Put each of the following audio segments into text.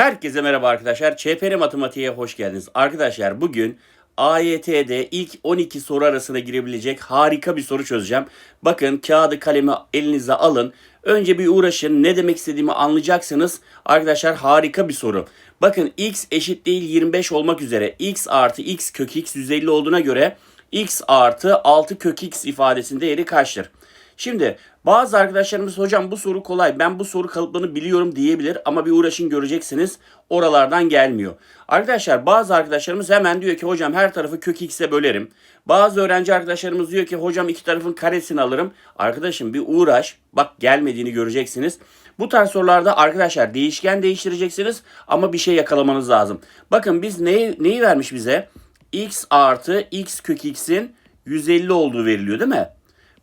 Herkese merhaba arkadaşlar. ÇPR Matematiğe hoş geldiniz. Arkadaşlar bugün AYT'de ilk 12 soru arasına girebilecek harika bir soru çözeceğim. Bakın kağıdı kalemi elinize alın. Önce bir uğraşın. Ne demek istediğimi anlayacaksınız. Arkadaşlar harika bir soru. Bakın x eşit değil 25 olmak üzere x artı x kök x 150 olduğuna göre x artı 6 kök x ifadesinin değeri kaçtır? Şimdi bazı arkadaşlarımız hocam bu soru kolay ben bu soru kalıplarını biliyorum diyebilir ama bir uğraşın göreceksiniz oralardan gelmiyor. Arkadaşlar bazı arkadaşlarımız hemen diyor ki hocam her tarafı kök x'e bölerim. Bazı öğrenci arkadaşlarımız diyor ki hocam iki tarafın karesini alırım. Arkadaşım bir uğraş bak gelmediğini göreceksiniz. Bu tarz sorularda arkadaşlar değişken değiştireceksiniz ama bir şey yakalamanız lazım. Bakın biz neyi, neyi vermiş bize? x artı x kök x'in 150 olduğu veriliyor değil mi?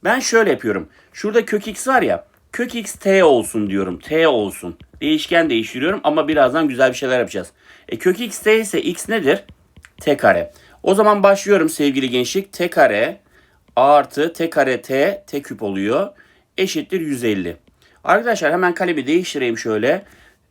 Ben şöyle yapıyorum. Şurada kök x var ya. Kök x t olsun diyorum. T olsun. Değişken değiştiriyorum ama birazdan güzel bir şeyler yapacağız. E kök x t ise x nedir? T kare. O zaman başlıyorum sevgili gençlik. T kare artı t kare t t küp oluyor. Eşittir 150. Arkadaşlar hemen kalemi değiştireyim şöyle.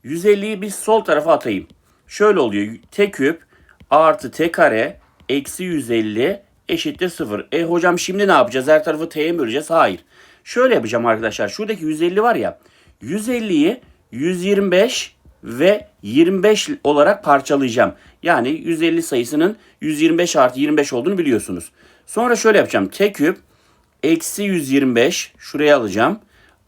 150'yi biz sol tarafa atayım. Şöyle oluyor. T küp artı t kare eksi 150 eşittir 0. E hocam şimdi ne yapacağız? Her tarafı t'ye mi böleceğiz? Hayır. Şöyle yapacağım arkadaşlar. Şuradaki 150 var ya. 150'yi 125 ve 25 olarak parçalayacağım. Yani 150 sayısının 125 artı 25 olduğunu biliyorsunuz. Sonra şöyle yapacağım. T küp eksi 125 şuraya alacağım.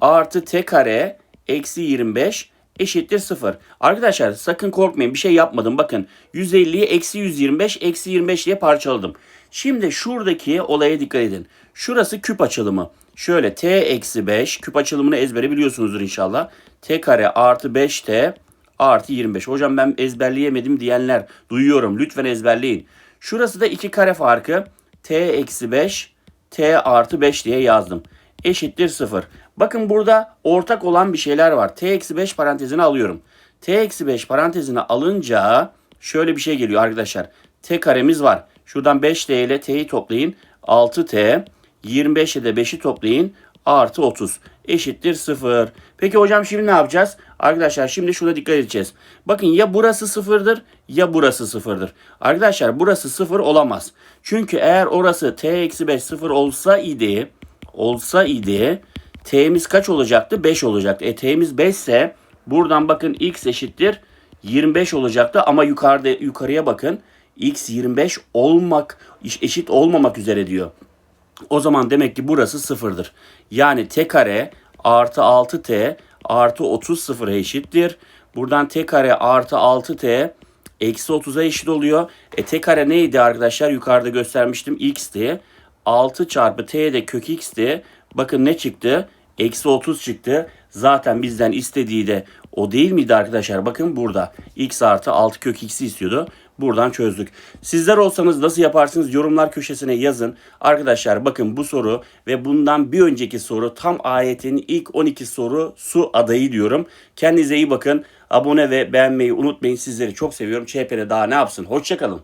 Artı t kare eksi 25 eşittir 0. Arkadaşlar sakın korkmayın bir şey yapmadım. Bakın 150'yi eksi 125 eksi 25 diye parçaladım. Şimdi şuradaki olaya dikkat edin. Şurası küp açılımı. Şöyle t eksi 5 küp açılımını ezbere biliyorsunuzdur inşallah. t kare artı 5t artı 25. Hocam ben ezberleyemedim diyenler duyuyorum. Lütfen ezberleyin. Şurası da 2 kare farkı. t eksi 5 t artı 5 diye yazdım. Eşittir 0. Bakın burada ortak olan bir şeyler var. t eksi 5 parantezine alıyorum. t eksi 5 parantezine alınca şöyle bir şey geliyor arkadaşlar. t karemiz var. Şuradan 5t ile t'yi toplayın. 6t. 25'e de 5'i toplayın. Artı 30 eşittir 0. Peki hocam şimdi ne yapacağız? Arkadaşlar şimdi şuna dikkat edeceğiz. Bakın ya burası sıfırdır ya burası sıfırdır. Arkadaşlar burası sıfır olamaz. Çünkü eğer orası t eksi 5 sıfır olsa idi olsa idi t'miz kaç olacaktı? 5 olacaktı. E t'miz 5 ise buradan bakın x eşittir 25 olacaktı ama yukarıda yukarıya bakın x 25 olmak eşit olmamak üzere diyor. O zaman demek ki burası sıfırdır. Yani t kare artı 6t artı 30 sıfıra eşittir. Buradan t kare artı 6t eksi 30'a eşit oluyor. E t kare neydi arkadaşlar? Yukarıda göstermiştim x'ti. 6 çarpı t de kök x'ti. Bakın ne çıktı? Eksi 30 çıktı. Zaten bizden istediği de o değil miydi arkadaşlar? Bakın burada x artı 6 kök x'i istiyordu. Buradan çözdük. Sizler olsanız nasıl yaparsınız yorumlar köşesine yazın. Arkadaşlar bakın bu soru ve bundan bir önceki soru tam ayetin ilk 12 soru su adayı diyorum. Kendinize iyi bakın. Abone ve beğenmeyi unutmayın. Sizleri çok seviyorum. ÇPR daha ne yapsın? Hoşçakalın.